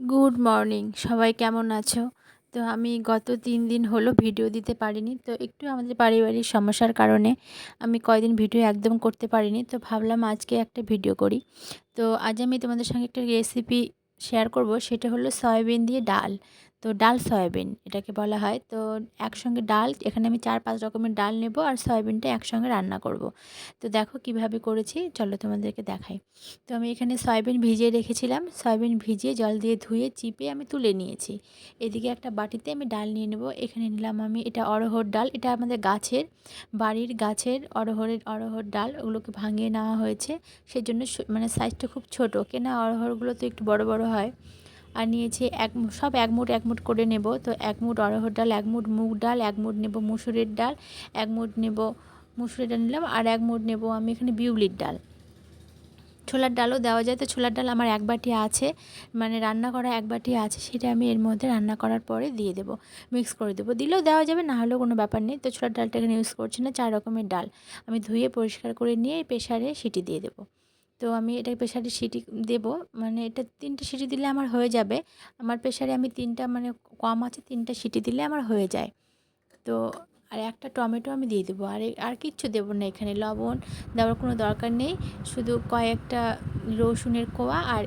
Good morning সবাই কেমন আছো? তো আমি গত তিন দিন হলো ভিডিও দিতে পারিনি। তো একটু আমাদের পারিবারিক সমস্যার কারণে আমি কয়দিন ভিডিও একদম করতে পারিনি। তো ভাবলাম আজকে একটা ভিডিও করি। তো আজ আমি তোমাদের সঙ্গে একটা রেসিপি শেয়ার করব। সেটা হলো সয়াবিন দিয়ে ডাল। তো ডাল সয়াবিন, এটাকে বলা হয়। তো একসঙ্গে ডাল, এখানে আমি চার পাঁচ রকমের ডাল নেব আর সয়াবিনটা একসঙ্গে রান্না করব। তো দেখো কীভাবে করেছি, চলো তোমাদেরকে দেখাই। তো আমি এখানে সয়াবিন ভিজিয়ে রেখেছিলাম। সয়াবিন ভিজিয়ে জল দিয়ে ধুয়ে, চিপে আমি তুলে নিয়েছি। এদিকে একটা বাটিতে আমি ডাল নিয়ে নেব। এখানে নিলাম আমি এটা অরহর ডাল। এটা আমাদের গাছের, বাড়ির গাছের অরহরের অরহর ডাল। ওগুলোকে ভাঙিয়ে নেওয়া হয়েছে। সেই জন্য মানে সাইজটা খুব ছোট। কেনা অরহরগুলো তো একটু বড় বড় হয়। আর নিয়েছি এক সব এক মুঠ এক মুঠ করে নেব। তো এক মুঠ অরহর ডাল, এক মুঠ মুগ ডাল, এক মুঠ নেব মুসুরের ডাল, এক মুঠ নেব মুসুরের ডাল নিলাম আর এক মুঠ নেব আমি এখানে বিউলির ডাল। ছোলার ডালও দেওয়া যায়। তো ছোলার ডাল আমার এক বাটি আছে মানে রান্না করা এক বাটি আছে, সেটা আমি এর মধ্যে রান্না করার পরে দিয়ে দেবো। মিক্স করে দেবো। দিলেও দেওয়া যাবে, না হলেও কোনো ব্যাপার নেই। তো ছোলার ডালটা এখানে ইউজ করছি না, চার রকমের ডাল। আমি ধুয়ে পরিষ্কার করে নিয়ে প্রেশারে সিটি দিয়ে দেবো। তো আমি এটা প্রেশারে সিটি দেব। মানে এটা তিনটে সিটি দিলে আমার হয়ে যাবে। আমার প্রেশারে আমি তিনটা মানে কম আছে তিনটা সিটি দিলে আমার হয়ে যায়। তো আর একটা টমেটো আমি দিয়ে দেবো। আর আর কিচ্ছু দেবো না এখানে। লবণ দেওয়ার কোনো দরকার নেই। শুধু কয়েকটা রসুনের কোয়া আর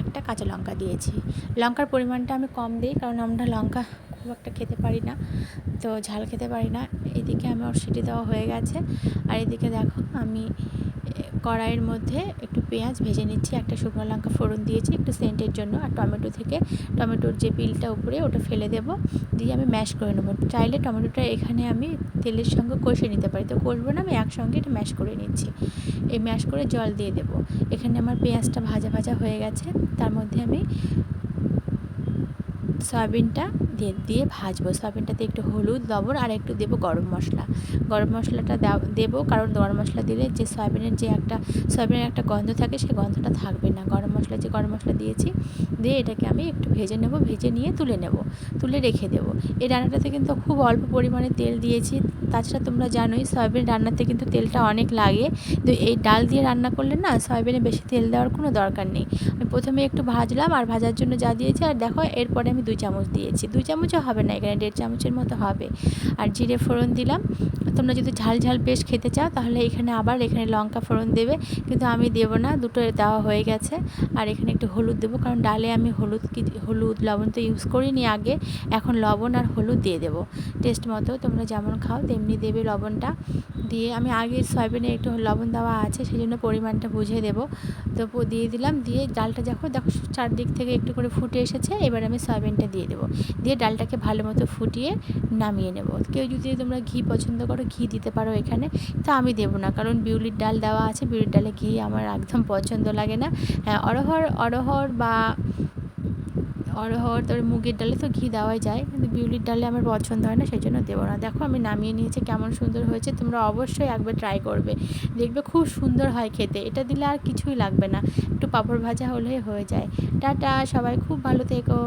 একটা কাঁচা লঙ্কা দিয়েছি। লঙ্কার পরিমাণটা আমি কম দিই কারণ আমরা লঙ্কা খুব একটা খেতে পারি না। তো ঝাল খেতে পারি না। এদিকে আমার সিটি দেওয়া হয়ে গেছে। আর এদিকে দেখো আমি কড়াইয়ের মধ্যে একটু পেঁয়াজ ভেজে নিচ্ছি, একটা শুকনো লঙ্কা ফোড়ন দিয়েছি, একটু সেন্টের জন্য আর টমেটো থেকে। টমেটোর যে পিলটা উপরে ওটা ফেলে দেব, দিয়ে আমি ম্যাশ করে নেব। চাইলে টমেটোটা এখানে আমি তেলের সঙ্গে কষে নিতে পারি। তো কষবো না, আমি একসঙ্গে এটা ম্যাশ করে নিচ্ছি। এই ম্যাশ করে জল দিয়ে দেবো। এখানে আমার পেঁয়াজটা ভাজা ভাজা হয়ে গেছে, তার মধ্যে আমি সয়াবিনটা দিয়ে দিয়ে ভাজবো। সয়াবিনটাতে একটু হলুদ, লবণ আর একটু দেবো গরম মশলা। গরম মশলাটা দেবো কারণ গরম মশলা দিলে যে সয়াবিনের যে একটা, সয়াবিনের একটা গন্ধ থাকে সেই গন্ধটা থাকবে না। গরম মশলা, যে গরম মশলা দিয়েছি, দিয়ে এটাকে আমি একটু ভেজে নেব, ভেজে নিয়ে তুলে নেব, তুলে রেখে দেবো। এই রান্নাটাতে কিন্তু খুব অল্প পরিমাণে তেল দিয়েছি তাছাড়া তোমরা জানোই সয়াবিন রান্নাতে কিন্তু তেলটা অনেক লাগে। তো এই ডাল দিয়ে রান্না করলে না সয়াবিনে বেশি তেল দেওয়ার কোনো দরকার নেই। আমি প্রথমে একটু ভাজলাম আর ভাজার জন্য যা দিয়েছি আর দেখো এরপরে আমি দুই চামচ দিয়েছি। দুই চামচও হবে না এখানে, দেড় চামচের মতো হবে। আর জিরে ফোড়ন দিলাম। তোমরা যদি ঝাল ঝাল বেশ খেতে চাও তাহলে এখানে আবার এখানে লঙ্কা ফোড়ন দেবে। কিন্তু আমি দেবো না, দুটো দেওয়া হয়ে গেছে। আর এখানে একটু হলুদ দেবো কারণ ডালে আমি হলুদ হলুদ লবণ তো ইউজ করিনি আগে। এখন লবণ আর হলুদ দিয়ে দেবো। টেস্ট মতো তোমরা যেমন খাও তেমনি দেবে লবণটা দিয়ে আমি আগে সয়াবিনে একটু লবণ দেওয়া আছে সেই জন্য পরিমাণটা বুঝে দেবো। তো দিয়ে দিলাম, দিয়ে ডালটা যখন দেখো চারদিক থেকে একটু করে ফুটে এসেছে, এবার আমি সয়াবিনটা দিয়ে দেবো। দিয়ে ডালটাকে ভালো মতো ফুটিয়ে নামিয়ে নেব। কেউ যদি তোমরা ঘি পছন্দ করো, ঘি দিতে পারো এখানে, তো আমি দেবো না, কারণ বিউলির ডাল দেওয়া আছে, বিউলির ডালে ঘি আমার একদম পছন্দ লাগে না। হ্যাঁ অরহর অরহর বা অরহর তারপরে মুগের ডালে তো ঘি দেওয়াই যায়, কিন্তু বিউলির ডালে আমার পছন্দ হয় না সেই জন্য দেবো না। দেখো আমি নামিয়ে নিয়েছি, কেমন সুন্দর হয়েছে, তোমরা অবশ্যই একবার ট্রাই করবে। দেখবে খুব সুন্দর হয় খেতে, এটা দিলে আর কিছুই লাগবে না, একটু পাঁপড় ভাজা হলেই হয়ে যায়। টাটা, সবাই খুব ভালো থেকো।